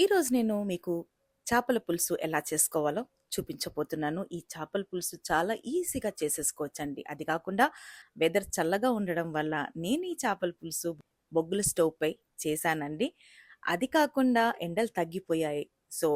ఈరోజు నేను మీకు చేపల పులుసు ఎలా చేసుకోవాలో చూపించబోతున్నాను. ఈ చేపల పులుసు చాలా ఈజీగా చేసేసుకోవచ్చండి. అది కాకుండా వెదర్ చల్లగా ఉండడం వల్ల నేను ఈ చేపల పులుసు బొగ్గుల స్టవ్‌పై చేశానండి. అది కాకుండా ఎండలు తగ్గిపోయాయి. సో,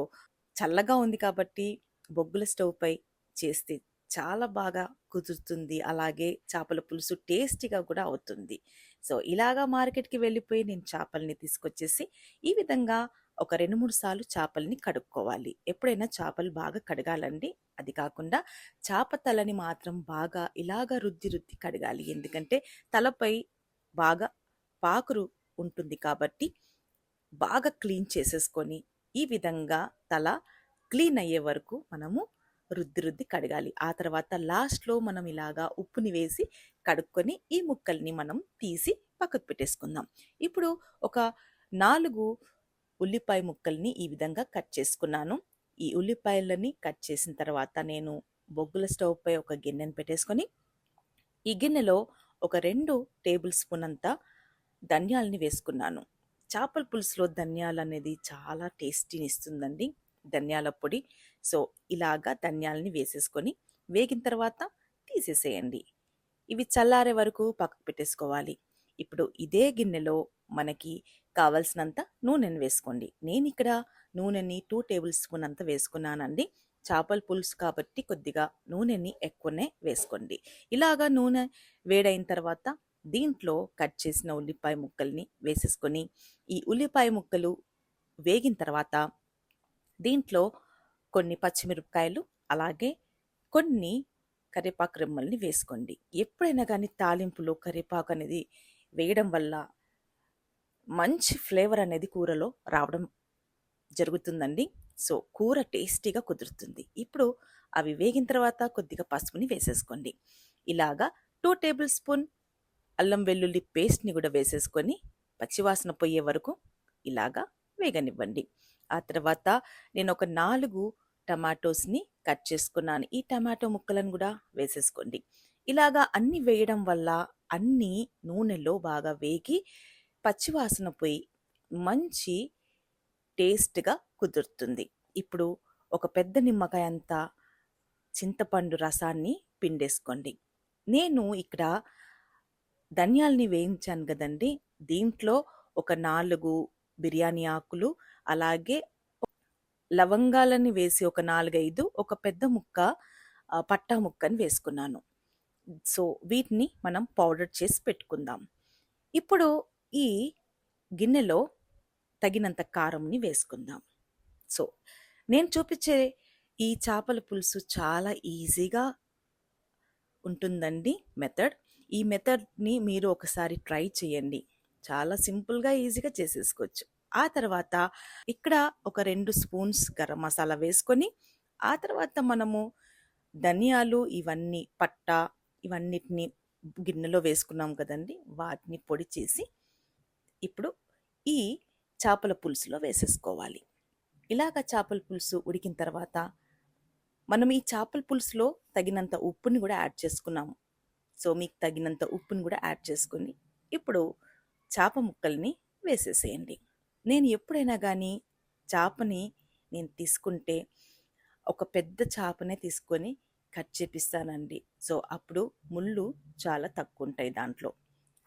చల్లగా ఉంది కాబట్టి బొగ్గుల స్టవ్‌పై చేస్తే చాలా బాగా కుదురుతుంది. అలాగే చేపల పులుసు టేస్టీగా కూడా అవుతుంది. సో, ఇలాగా మార్కెట్‌కి వెళ్ళిపోయి నేను చేపల్ని తీసుకొచ్చేసి ఈ విధంగా ఒక 2, 3 సార్లు చేపల్ని కడుక్కోవాలి. ఎప్పుడైనా చేపలు బాగా కడగాలండి. అది కాకుండా చేప తలని మాత్రం బాగా ఇలాగ రుద్ది రుద్ది కడగాలి. ఎందుకంటే తలపై బాగా పాకురు ఉంటుంది కాబట్టి బాగా క్లీన్ చేసేసుకొని ఈ విధంగా తల క్లీన్ అయ్యే వరకు మనము రుద్ది రుద్ది కడగాలి. ఆ తర్వాత లాస్ట్‌లో మనం ఇలాగా ఉప్పుని వేసి కడుక్కొని ఈ ముక్కల్ని మనం తీసి పక్కకు పెట్టేసుకుందాం. ఇప్పుడు ఒక నాలుగు ఉల్లిపాయ ముక్కల్ని ఈ విధంగా కట్ చేసుకున్నాను. ఈ ఉల్లిపాయలని కట్ చేసిన తర్వాత నేను బొగ్గుల స్టవ్ పై ఒక గిన్నెను పెట్టేసుకొని ఈ గిన్నెలో ఒక రెండు టేబుల్ స్పూన్ అంత ధనియాలని వేసుకున్నాను. చేపల పులుసులో ధనియాలు అనేది చాలా టేస్టీని ఇస్తుందండి ధనియాల పొడి. సో, ఇలాగా ధనియాలని వేసేసుకొని వేగిన తర్వాత తీసేసేయండి. ఇవి చల్లారే వరకు పక్కకు పెట్టేసుకోవాలి. ఇప్పుడు ఇదే గిన్నెలో మనకి కావాల్సినంత నూనెను వేసుకోండి. నేను ఇక్కడ నూనెని టూ టేబుల్ స్పూన్ అంత వేసుకున్నానండి. చేపల పులుసు కాబట్టి కొద్దిగా నూనెని ఎక్కువనే వేసుకోండి. ఇలాగా నూనె వేడైన తర్వాత దీంట్లో కట్ చేసిన ఉల్లిపాయ ముక్కల్ని వేసేసుకొని ఈ ఉల్లిపాయ ముక్కలు వేగిన తర్వాత దీంట్లో కొన్ని పచ్చిమిరపకాయలు అలాగే కొన్ని కరివేపాకు రెమ్మల్ని వేసుకోండి. ఎప్పుడైనా కానీ తాలింపులో కరివేపాకు అనేది వేయడం వల్ల మంచి ఫ్లేవర్ అనేది కూరలో రావడం జరుగుతుందండి. సో, కూర టేస్టీగా కుదురుతుంది. ఇప్పుడు అవి వేగిన తర్వాత కొద్దిగా పసుపుని వేసేసుకోండి. ఇలాగా టూ టేబుల్ స్పూన్ అల్లం వెల్లుల్లి పేస్ట్‌ని కూడా వేసేసుకొని పచ్చివాసన పోయే వరకు ఇలాగా వేగనివ్వండి. ఆ తర్వాత నేను ఒక నాలుగు టమాటోస్‌ని కట్ చేసుకున్నాను. ఈ టమాటో ముక్కలను కూడా వేసేసుకోండి. ఇలాగా అన్నీ వేయడం వల్ల అన్నీ నూనెలో బాగా వేగి పచ్చివాసన పోయి మంచి టేస్ట్‌గా కుదురుతుంది. ఇప్పుడు ఒక పెద్ద నిమ్మకాయ అంతా చింతపండు రసాన్ని పిండేసుకోండి. నేను ఇక్కడ ధనియాల్ని వేయించాను కదండి దీంట్లో ఒక నాలుగు బిర్యానీ ఆకులు అలాగే లవంగాలని వేసి ఒక 4, 5 ఒక పెద్ద ముక్క పట్టా ముక్కని వేసుకున్నాను. సో, వీటిని మనం పౌడర్ చేసి పెట్టుకుందాం. ఇప్పుడు ఈ గిన్నెలో తగినంత కారంని వేసుకుందాం. సో, నేను చూపించే ఈ చేపల పులుసు చాలా ఈజీగా ఉంటుందండి మెథడ్. ఈ మెథడ్‌ని మీరు ఒకసారి ట్రై చేయండి. చాలా సింపుల్‌గా, ఈజీగా చేసేసుకోవచ్చు. ఆ తర్వాత ఇక్కడ ఒక రెండు స్పూన్స్ గరం మసాలా వేసుకొని, ఆ తర్వాత మనము ధనియాలు ఇవన్నీ పట్టా ఇవన్నిటిని గిన్నెలో వేసుకున్నాం కదండీ! వాటిని పొడి చేసి ఇప్పుడు ఈ చేపల పులుసులో వేసేసుకోవాలి. ఇలాగ చేపల పులుసు ఉడికిన తర్వాత మనం ఈ చేపల పులుసులో తగినంత ఉప్పుని కూడా యాడ్ చేసుకున్నాము. సో, మీకు తగినంత ఉప్పుని కూడా యాడ్ చేసుకొని ఇప్పుడు చేప ముక్కల్ని వేసేసేయండి. నేను ఎప్పుడైనా కానీ చేపని నేను తీసుకుంటే ఒక పెద్ద చేపనే తీసుకొని కట్ చేపిస్తానండి. సో, అప్పుడు ముళ్ళు చాలా తక్కువుంటాయి దాంట్లో.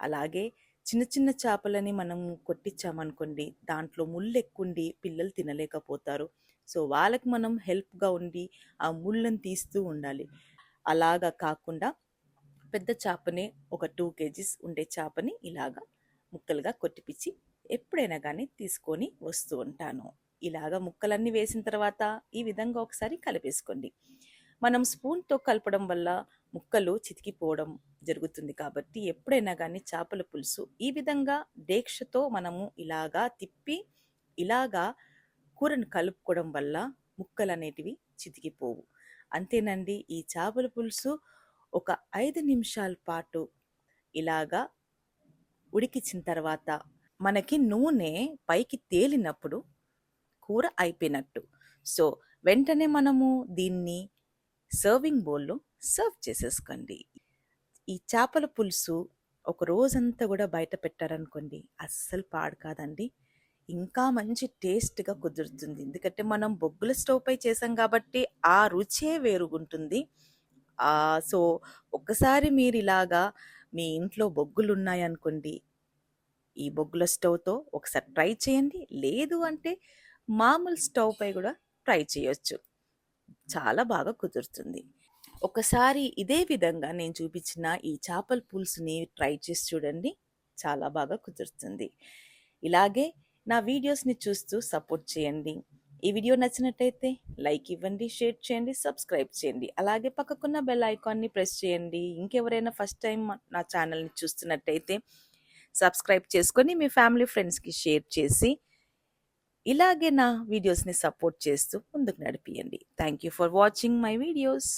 అలాగే చిన్న చిన్న చేపలని మనం కొట్టించామనుకోండి దాంట్లో ముళ్ళెక్కువుండి పిల్లలు తినలేకపోతారు. సో, వాళ్ళకి మనం హెల్ప్‌గా ఉండి ఆ ముళ్ళను తీస్తూ ఉండాలి. అలాగా కాకుండా పెద్ద చేపనే ఒక టూ కేజీస్ ఉండే చేపని ఇలాగా ముక్కలుగా కొట్టిపిచ్చి ఎప్పుడైనా కానీ తీసుకొని వస్తూ ఉంటాను. ఇలాగ ముక్కలన్నీ వేసిన తర్వాత ఈ విధంగా ఒకసారి కలిపేసుకోండి. మనం స్పూన్‌తో కలపడం వల్ల ముక్కలు చితికిపోవడం జరుగుతుంది కాబట్టి ఎప్పుడైనా కానీ చేపల పులుసు ఈ విధంగా డేక్షతో మనము ఇలాగా తిప్పి ఇలాగా కూరను కలుపుకోవడం వల్ల ముక్కలు అనేటివి చితికిపోవు. అంతేనండి ఈ చేపల పులుసు ఒక ఐదు నిమిషాల పాటు ఇలాగా ఉడికించిన తర్వాత మనకి నూనె పైకి తేలినప్పుడు కూర అయిపోయినట్టు. సో, వెంటనే మనము దీన్ని సర్వింగ్ బౌల్‌లో సర్వ్ చేసేసుకోండి. ఈ చేపల పులుసు ఒక రోజంతా కూడా బయట పెట్టారనుకోండి అస్సలు పాడు కాదండి. ఇంకా మంచి టేస్ట్‌గా కుదురుతుంది. ఎందుకంటే మనం బొగ్గుల స్టవ్ పై చేసాం కాబట్టి ఆ రుచే వేరుగుంటుంది. ఆహ్, సో, ఒక్కసారి ఇలాగా మీ ఇంట్లో బొగ్గులు ఉన్నాయనుకోండి ఈ బొగ్గుల స్టవ్‌తో ఒకసారి ట్రై చేయండి. లేదు అంటే మామూలు స్టవ్ పై కూడా ట్రై చేయొచ్చు. చాలా బాగా కుదురుతుంది. ఒకసారి ఇదే విధంగా నేను చూపించిన ఈ చేపల పులుసుని ట్రై చేసి చూడండి. చాలా బాగా కుదురుతుంది. ఇలాగే నా వీడియోస్‌ని చూస్తూ సపోర్ట్ చేయండి. ఈ వీడియో నచ్చినట్టయితే లైక్ ఇవ్వండి, షేర్ చేయండి, సబ్స్క్రైబ్ చేయండి. అలాగే పక్కకున్న బెల్ ఐకాన్‌ని ప్రెస్ చేయండి. ఇంకెవరైనా ఫస్ట్ టైం నా ఛానల్‌ని చూస్తున్నట్టయితే సబ్స్క్రైబ్ చేసుకొని మీ ఫ్యామిలీ, ఫ్రెండ్స్‌కి షేర్ చేసి ఇలాగే నా వీడియోస్‌ని సపోర్ట్ చేస్తూ ముందుకు నడిపియండి. Thank you for watching my videos.